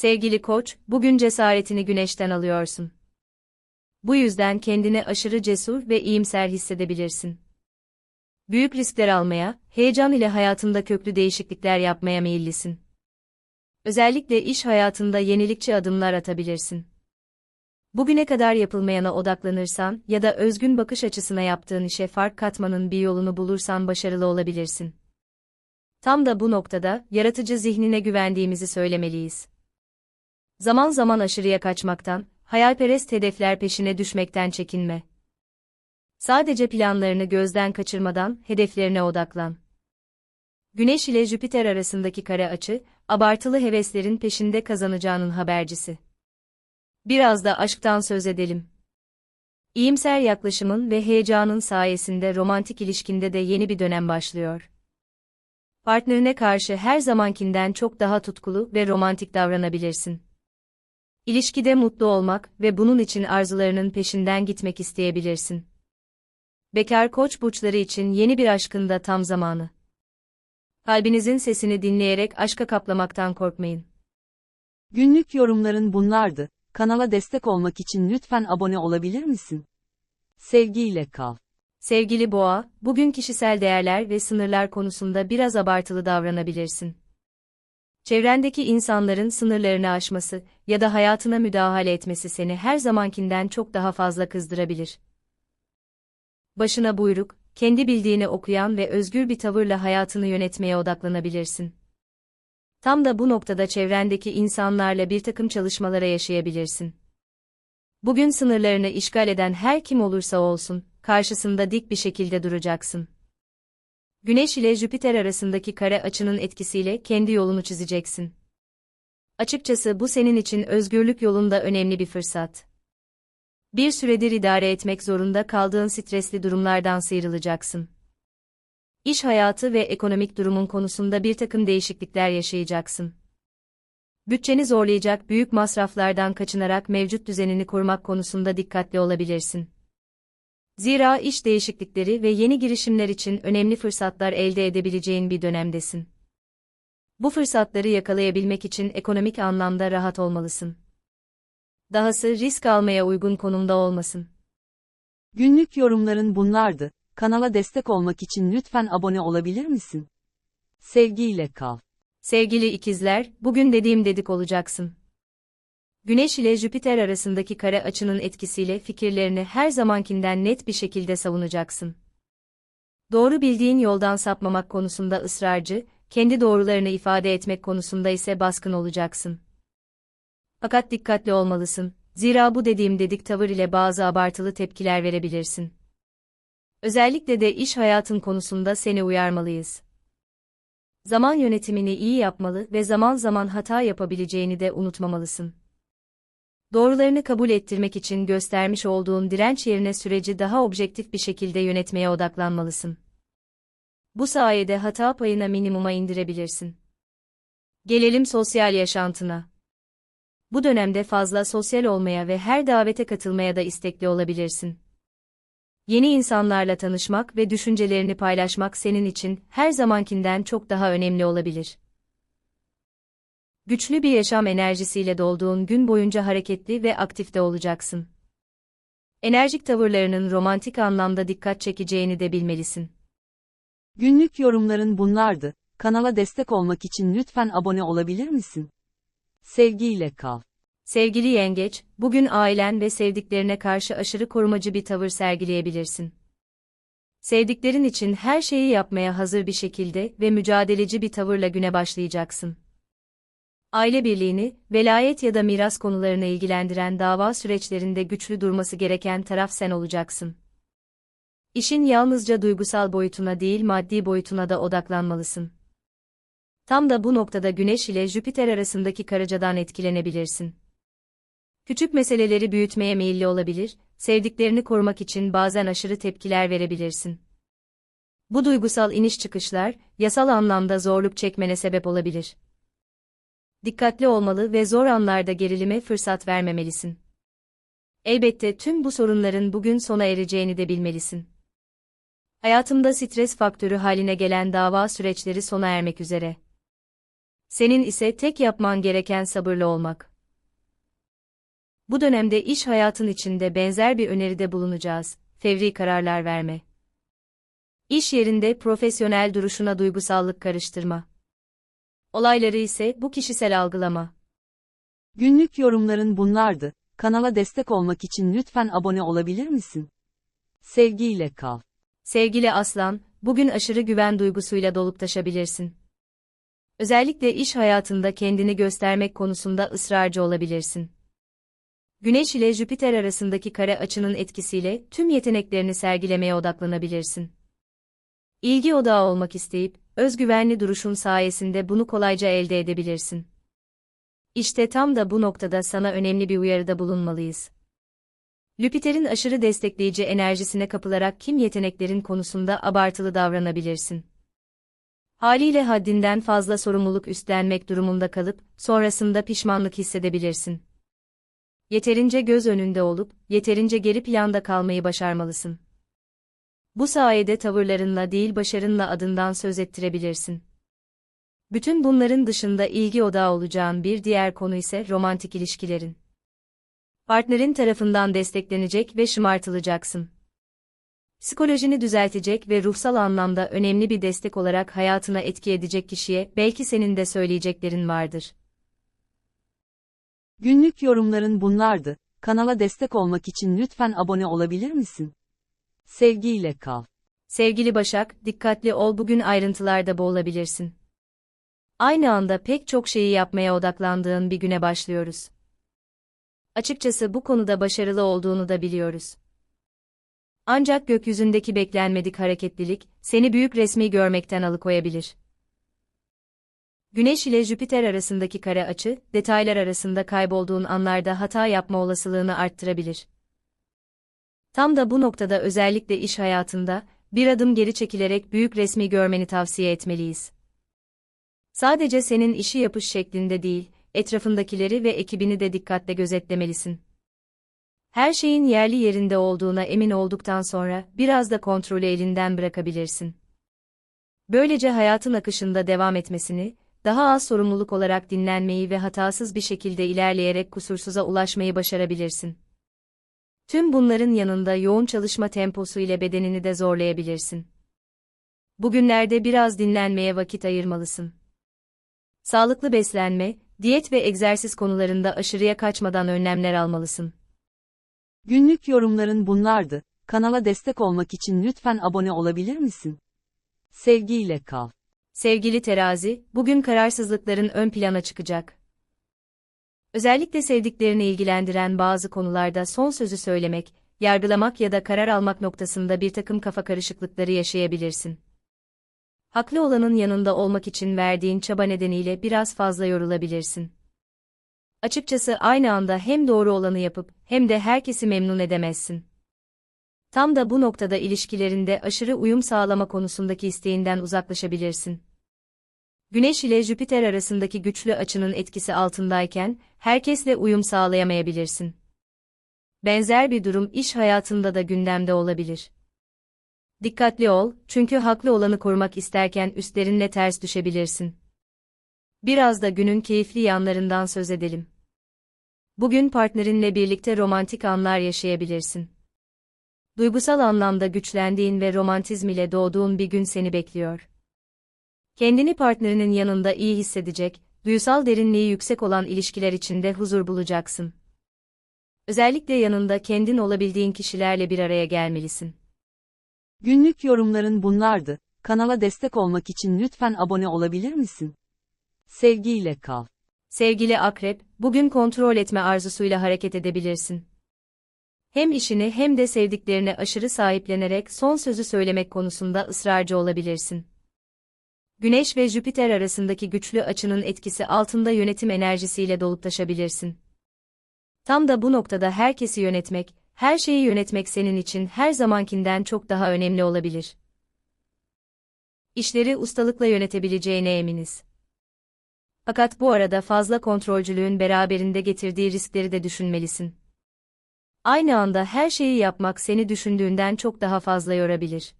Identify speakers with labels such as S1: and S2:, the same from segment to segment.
S1: Sevgili koç, bugün cesaretini güneşten alıyorsun. Bu yüzden kendini aşırı cesur ve iyimser hissedebilirsin. Büyük riskler almaya, heyecan ile hayatında köklü değişiklikler yapmaya meyillisin. Özellikle iş hayatında yenilikçi adımlar atabilirsin. Bugüne kadar yapılmayana odaklanırsan ya da özgün bakış açısına yaptığın işe fark katmanın bir yolunu bulursan başarılı olabilirsin. Tam da bu noktada yaratıcı zihnine güvendiğimizi söylemeliyiz. Zaman zaman aşırıya kaçmaktan, hayalperest hedefler peşine düşmekten çekinme. Sadece planlarını gözden kaçırmadan hedeflerine odaklan. Güneş ile Jüpiter arasındaki kare açı, abartılı heveslerin peşinde kazanacağının habercisi. Biraz da aşktan söz edelim. İyimser yaklaşımın ve heyecanın sayesinde romantik ilişkinde de yeni bir dönem başlıyor. Partnerine karşı her zamankinden çok daha tutkulu ve romantik davranabilirsin. İlişkide mutlu olmak ve bunun için arzularının peşinden gitmek isteyebilirsin. Bekar koç burçları için yeni bir aşkın da tam zamanı. Kalbinizin sesini dinleyerek aşka kaplamaktan korkmayın.
S2: Günlük yorumların bunlardı. Kanala destek olmak için lütfen abone olabilir misin? Sevgiyle kal.
S1: Sevgili boğa, bugün kişisel değerler ve sınırlar konusunda biraz abartılı davranabilirsin. Çevrendeki insanların sınırlarını aşması ya da hayatına müdahale etmesi seni her zamankinden çok daha fazla kızdırabilir. Başına buyruk, kendi bildiğini okuyan ve özgür bir tavırla hayatını yönetmeye odaklanabilirsin. Tam da bu noktada çevrendeki insanlarla bir takım çalışmalara yaşayabilirsin. Bugün sınırlarını işgal eden her kim olursa olsun, karşısında dik bir şekilde duracaksın. Güneş ile Jüpiter arasındaki kare açının etkisiyle kendi yolunu çizeceksin. Açıkçası bu senin için özgürlük yolunda önemli bir fırsat. Bir süredir idare etmek zorunda kaldığın stresli durumlardan sıyrılacaksın. İş hayatı ve ekonomik durumun konusunda bir takım değişiklikler yaşayacaksın. Bütçeni zorlayacak büyük masraflardan kaçınarak mevcut düzenini korumak konusunda dikkatli olabilirsin. Zira iş değişiklikleri ve yeni girişimler için önemli fırsatlar elde edebileceğin bir dönemdesin. Bu fırsatları yakalayabilmek için ekonomik anlamda rahat olmalısın. Dahası risk almaya uygun konumda olmasın.
S2: Günlük yorumların bunlardı. Kanala destek olmak için lütfen abone olabilir misin? Sevgiyle kal.
S1: Sevgili ikizler, bugün dediğim dedik olacaksın. Güneş ile Jüpiter arasındaki kare açının etkisiyle fikirlerini her zamankinden net bir şekilde savunacaksın. Doğru bildiğin yoldan sapmamak konusunda ısrarcı, kendi doğrularını ifade etmek konusunda ise baskın olacaksın. Fakat dikkatli olmalısın, zira bu dediğim dedik tavır ile bazı abartılı tepkiler verebilirsin. Özellikle de iş hayatın konusunda seni uyarmalıyız. Zaman yönetimini iyi yapmalı ve zaman zaman hata yapabileceğini de unutmamalısın. Doğrularını kabul ettirmek için göstermiş olduğun direnç yerine süreci daha objektif bir şekilde yönetmeye odaklanmalısın. Bu sayede hata payına minimuma indirebilirsin. Gelelim sosyal yaşantına. Bu dönemde fazla sosyal olmaya ve her davete katılmaya da istekli olabilirsin. Yeni insanlarla tanışmak ve düşüncelerini paylaşmak senin için her zamankinden çok daha önemli olabilir. Güçlü bir yaşam enerjisiyle dolduğun gün boyunca hareketli ve aktifte olacaksın. Enerjik tavırlarının romantik anlamda dikkat çekeceğini de bilmelisin.
S2: Günlük yorumların bunlardı. Kanala destek olmak için lütfen abone olabilir misin? Sevgiyle kal.
S1: Sevgili yengeç, bugün ailen ve sevdiklerine karşı aşırı korumacı bir tavır sergileyebilirsin. Sevdiklerin için her şeyi yapmaya hazır bir şekilde ve mücadeleci bir tavırla güne başlayacaksın. Aile birliğini, velayet ya da miras konularını ilgilendiren dava süreçlerinde güçlü durması gereken taraf sen olacaksın. İşin yalnızca duygusal boyutuna değil maddi boyutuna da odaklanmalısın. Tam da bu noktada Güneş ile Jüpiter arasındaki karacadan etkilenebilirsin. Küçük meseleleri büyütmeye meyilli olabilir, sevdiklerini korumak için bazen aşırı tepkiler verebilirsin. Bu duygusal iniş çıkışlar, yasal anlamda zorluk çekmene sebep olabilir. Dikkatli olmalı ve zor anlarda gerilime fırsat vermemelisin. Elbette tüm bu sorunların bugün sona ereceğini de bilmelisin. Hayatımda stres faktörü haline gelen dava süreçleri sona ermek üzere. Senin ise tek yapman gereken sabırlı olmak. Bu dönemde iş hayatın içinde benzer bir öneride bulunacağız. Fevri kararlar verme. İş yerinde profesyonel duruşuna duygusallık karıştırma. Olayları ise bu kişisel algılama.
S2: Günlük yorumların bunlardı. Kanala destek olmak için lütfen abone olabilir misin? Sevgiyle kal.
S1: Sevgili aslan, bugün aşırı güven duygusuyla dolup taşabilirsin. Özellikle iş hayatında kendini göstermek konusunda ısrarcı olabilirsin. Güneş ile Jüpiter arasındaki kare açının etkisiyle tüm yeteneklerini sergilemeye odaklanabilirsin. İlgi odağı olmak isteyip, özgüvenli duruşun sayesinde bunu kolayca elde edebilirsin. İşte tam da bu noktada sana önemli bir uyarıda bulunmalıyız. Jüpiter'in aşırı destekleyici enerjisine kapılarak kim yeteneklerin konusunda abartılı davranabilirsin. Haliyle haddinden fazla sorumluluk üstlenmek durumunda kalıp, sonrasında pişmanlık hissedebilirsin. Yeterince göz önünde olup, yeterince geri planda kalmayı başarmalısın. Bu sayede tavırlarınla değil başarınla adından söz ettirebilirsin. Bütün bunların dışında ilgi odağı olacağın bir diğer konu ise romantik ilişkilerin. Partnerin tarafından desteklenecek ve şımartılacaksın. Psikolojini düzeltecek ve ruhsal anlamda önemli bir destek olarak hayatına etki edecek kişiye belki senin de söyleyeceklerin vardır.
S2: Günlük yorumların bunlardı. Kanala destek olmak için lütfen abone olabilir misin? Sevgiyle kal.
S1: Sevgili Başak, dikkatli ol bugün ayrıntılarda boğulabilirsin. Aynı anda pek çok şeyi yapmaya odaklandığın bir güne başlıyoruz. Açıkçası bu konuda başarılı olduğunu da biliyoruz. Ancak gökyüzündeki beklenmedik hareketlilik, seni büyük resmi görmekten alıkoyabilir. Güneş ile Jüpiter arasındaki kare açı, detaylar arasında kaybolduğun anlarda hata yapma olasılığını arttırabilir. Tam da bu noktada özellikle iş hayatında, bir adım geri çekilerek büyük resmi görmeni tavsiye etmeliyiz. Sadece senin işi yapış şeklinde değil, etrafındakileri ve ekibini de dikkatle gözetlemelisin. Her şeyin yerli yerinde olduğuna emin olduktan sonra biraz da kontrolü elinden bırakabilirsin. Böylece hayatın akışında devam etmesini, daha az sorumluluk olarak dinlenmeyi ve hatasız bir şekilde ilerleyerek kusursuza ulaşmayı başarabilirsin. Tüm bunların yanında yoğun çalışma temposu ile bedenini de zorlayabilirsin. Bugünlerde biraz dinlenmeye vakit ayırmalısın. Sağlıklı beslenme, diyet ve egzersiz konularında aşırıya kaçmadan önlemler almalısın.
S2: Günlük yorumların bunlardı. Kanala destek olmak için lütfen abone olabilir misin? Sevgiyle kal.
S1: Sevgili terazi, bugün kararsızlıkların ön plana çıkacak. Özellikle sevdiklerini ilgilendiren bazı konularda son sözü söylemek, yargılamak ya da karar almak noktasında bir takım kafa karışıklıkları yaşayabilirsin. Haklı olanın yanında olmak için verdiğin çaba nedeniyle biraz fazla yorulabilirsin. Açıkçası aynı anda hem doğru olanı yapıp hem de herkesi memnun edemezsin. Tam da bu noktada ilişkilerinde aşırı uyum sağlama konusundaki isteğinden uzaklaşabilirsin. Güneş ile Jüpiter arasındaki güçlü açının etkisi altındayken herkesle uyum sağlayamayabilirsin. Benzer bir durum iş hayatında da gündemde olabilir. Dikkatli ol, çünkü haklı olanı korumak isterken üstlerinle ters düşebilirsin. Biraz da günün keyifli yanlarından söz edelim. Bugün partnerinle birlikte romantik anlar yaşayabilirsin. Duygusal anlamda güçlendiğin ve romantizm ile doğduğun bir gün seni bekliyor. Kendini partnerinin yanında iyi hissedecek, duysal derinliği yüksek olan ilişkiler içinde huzur bulacaksın. Özellikle yanında kendin olabildiğin kişilerle bir araya gelmelisin.
S2: Günlük yorumların bunlardı. Kanala destek olmak için lütfen abone olabilir misin? Sevgiyle kal.
S1: Sevgili akrep, bugün kontrol etme arzusuyla hareket edebilirsin. Hem işini hem de sevdiklerini aşırı sahiplenerek son sözü söylemek konusunda ısrarcı olabilirsin. Güneş ve Jüpiter arasındaki güçlü açının etkisi altında yönetim enerjisiyle dolup taşabilirsin. Tam da bu noktada herkesi yönetmek, her şeyi yönetmek senin için her zamankinden çok daha önemli olabilir. İşleri ustalıkla yönetebileceğine eminiz. Fakat bu arada fazla kontrolcülüğün beraberinde getirdiği riskleri de düşünmelisin. Aynı anda her şeyi yapmak seni düşündüğünden çok daha fazla yorabilir.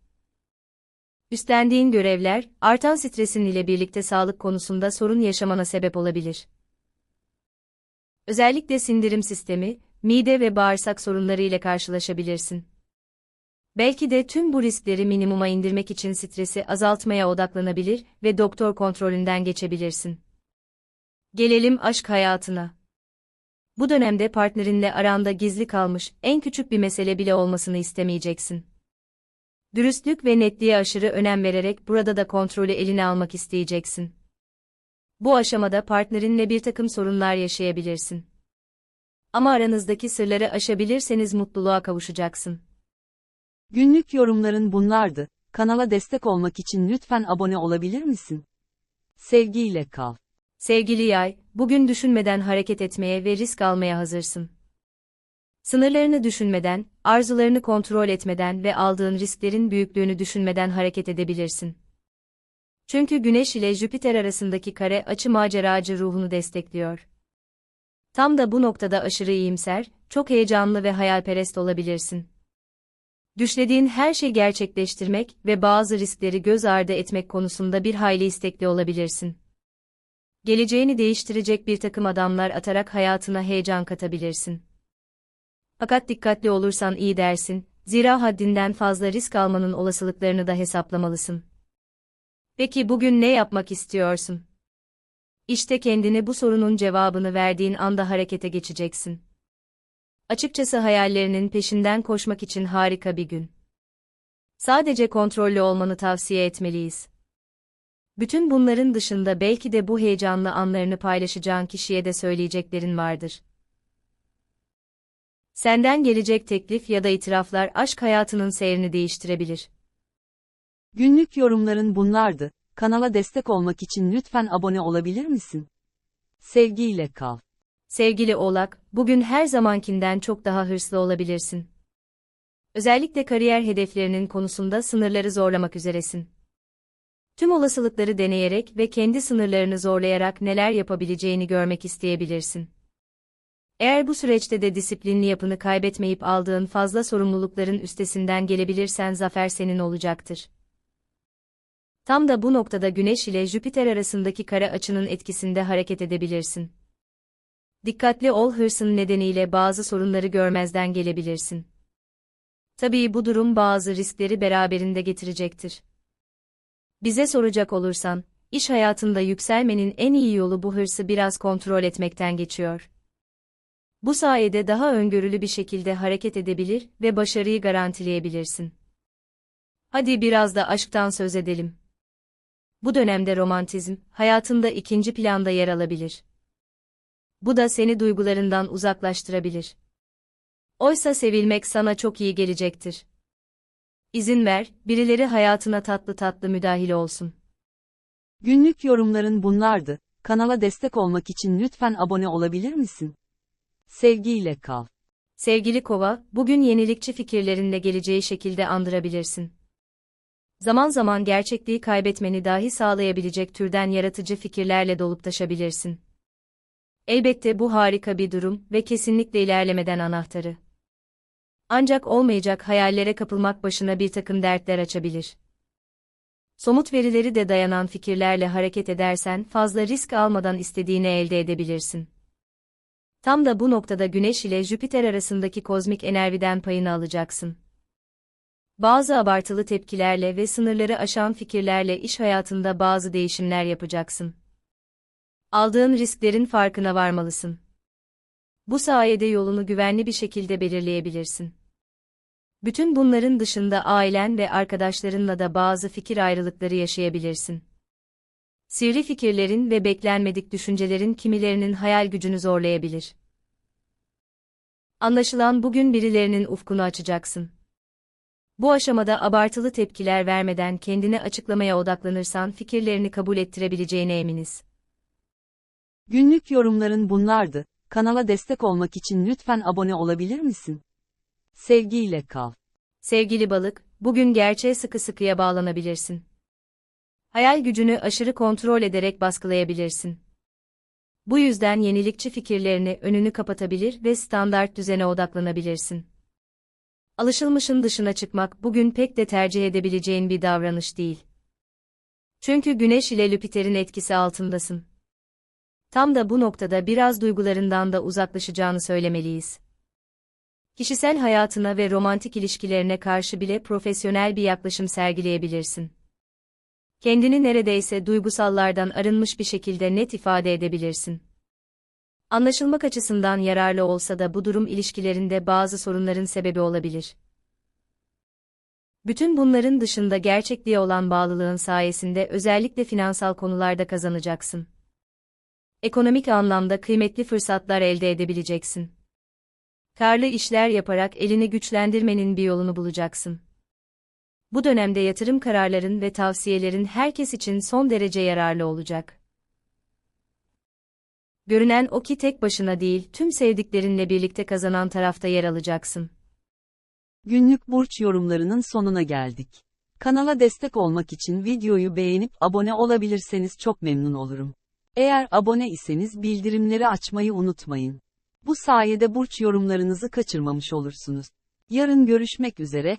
S1: Üstlendiğin görevler, artan stresin ile birlikte sağlık konusunda sorun yaşamana sebep olabilir. Özellikle sindirim sistemi, mide ve bağırsak sorunları ile karşılaşabilirsin. Belki de tüm bu riskleri minimuma indirmek için stresi azaltmaya odaklanabilir ve doktor kontrolünden geçebilirsin. Gelelim aşk hayatına. Bu dönemde partnerinle aranda gizli kalmış en küçük bir mesele bile olmasını istemeyeceksin. Dürüstlük ve netliğe aşırı önem vererek burada da kontrolü eline almak isteyeceksin. Bu aşamada partnerinle bir takım sorunlar yaşayabilirsin. Ama aranızdaki sırları aşabilirseniz mutluluğa kavuşacaksın.
S2: Günlük yorumların bunlardı. Kanala destek olmak için lütfen abone olabilir misin? Sevgiyle kal.
S1: Sevgili yay, bugün düşünmeden hareket etmeye ve risk almaya hazırsın. Sınırlarını düşünmeden, arzularını kontrol etmeden ve aldığın risklerin büyüklüğünü düşünmeden hareket edebilirsin. Çünkü Güneş ile Jüpiter arasındaki kare açı maceracı ruhunu destekliyor. Tam da bu noktada aşırı iyimser, çok heyecanlı ve hayalperest olabilirsin. Düşlediğin her şeyi gerçekleştirmek ve bazı riskleri göz ardı etmek konusunda bir hayli istekli olabilirsin. Geleceğini değiştirecek bir takım adamlar atarak hayatına heyecan katabilirsin. Fakat dikkatli olursan iyi dersin, zira haddinden fazla risk almanın olasılıklarını da hesaplamalısın. Peki bugün ne yapmak istiyorsun? İşte kendine bu sorunun cevabını verdiğin anda harekete geçeceksin. Açıkçası hayallerinin peşinden koşmak için harika bir gün. Sadece kontrollü olmanı tavsiye etmeliyiz. Bütün bunların dışında belki de bu heyecanlı anlarını paylaşacağın kişiye de söyleyeceklerin vardır. Senden gelecek teklif ya da itiraflar aşk hayatının seyrini değiştirebilir.
S2: Günlük yorumların bunlardı. Kanala destek olmak için lütfen abone olabilir misin? Sevgiyle kal.
S1: Sevgili Oğlak, bugün her zamankinden çok daha hırslı olabilirsin. Özellikle kariyer hedeflerinin konusunda sınırları zorlamak üzeresin. Tüm olasılıkları deneyerek ve kendi sınırlarını zorlayarak neler yapabileceğini görmek isteyebilirsin. Eğer bu süreçte de disiplinli yapını kaybetmeyip aldığın fazla sorumlulukların üstesinden gelebilirsen zafer senin olacaktır. Tam da bu noktada Güneş ile Jüpiter arasındaki kare açının etkisinde hareket edebilirsin. Dikkatli ol hırsın nedeniyle bazı sorunları görmezden gelebilirsin. Tabii bu durum bazı riskleri beraberinde getirecektir. Bize soracak olursan, iş hayatında yükselmenin en iyi yolu bu hırsı biraz kontrol etmekten geçiyor. Bu sayede daha öngörülü bir şekilde hareket edebilir ve başarıyı garantileyebilirsin. Hadi biraz da aşktan söz edelim. Bu dönemde romantizm, hayatında ikinci planda yer alabilir. Bu da seni duygularından uzaklaştırabilir. Oysa sevilmek sana çok iyi gelecektir. İzin ver, birileri hayatına tatlı tatlı müdahil olsun.
S2: Günlük yorumların bunlardı. Kanala destek olmak için lütfen abone olabilir misin? Sevgiyle kal.
S1: Sevgili Kova, bugün yenilikçi fikirlerinle geleceği şekilde andırabilirsin. Zaman zaman gerçekliği kaybetmeni dahi sağlayabilecek türden yaratıcı fikirlerle dolup taşabilirsin. Elbette bu harika bir durum ve kesinlikle ilerlemeden anahtarı. Ancak olmayacak hayallere kapılmak başına bir takım dertler açabilir. Somut verileri de dayanan fikirlerle hareket edersen fazla risk almadan istediğini elde edebilirsin. Tam da bu noktada Güneş ile Jüpiter arasındaki kozmik enerjiden payını alacaksın. Bazı abartılı tepkilerle ve sınırları aşan fikirlerle iş hayatında bazı değişimler yapacaksın. Aldığın risklerin farkına varmalısın. Bu sayede yolunu güvenli bir şekilde belirleyebilirsin. Bütün bunların dışında ailen ve arkadaşlarınla da bazı fikir ayrılıkları yaşayabilirsin. Sivri fikirlerin ve beklenmedik düşüncelerin kimilerinin hayal gücünü zorlayabilir. Anlaşılan bugün birilerinin ufkunu açacaksın. Bu aşamada abartılı tepkiler vermeden kendine açıklamaya odaklanırsan fikirlerini kabul ettirebileceğine eminiz.
S2: Günlük yorumların bunlardı. Kanala destek olmak için lütfen abone olabilir misin? Sevgiyle kal.
S1: Sevgili balık, bugün gerçeğe sıkı sıkıya bağlanabilirsin. Hayal gücünü aşırı kontrol ederek baskılayabilirsin. Bu yüzden yenilikçi fikirlerini önünü kapatabilir ve standart düzene odaklanabilirsin. Alışılmışın dışına çıkmak bugün pek de tercih edebileceğin bir davranış değil. Çünkü Güneş ile Lüpiter'in etkisi altındasın. Tam da bu noktada biraz duygularından da uzaklaşacağını söylemeliyiz. Kişisel hayatına ve romantik ilişkilerine karşı bile profesyonel bir yaklaşım sergileyebilirsin. Kendini neredeyse duygusallardan arınmış bir şekilde net ifade edebilirsin. Anlaşılmak açısından yararlı olsa da bu durum ilişkilerinde bazı sorunların sebebi olabilir. Bütün bunların dışında gerçekliğe olan bağlılığın sayesinde özellikle finansal konularda kazanacaksın. Ekonomik anlamda kıymetli fırsatlar elde edebileceksin. Karlı işler yaparak elini güçlendirmenin bir yolunu bulacaksın. Bu dönemde yatırım kararların ve tavsiyelerin herkes için son derece yararlı olacak. Görünen o ki tek başına değil, tüm sevdiklerinle birlikte kazanan tarafta yer alacaksın.
S2: Günlük burç yorumlarının sonuna geldik. Kanala destek olmak için videoyu beğenip abone olabilirseniz çok memnun olurum. Eğer abone iseniz bildirimleri açmayı unutmayın. Bu sayede burç yorumlarınızı kaçırmamış olursunuz. Yarın görüşmek üzere,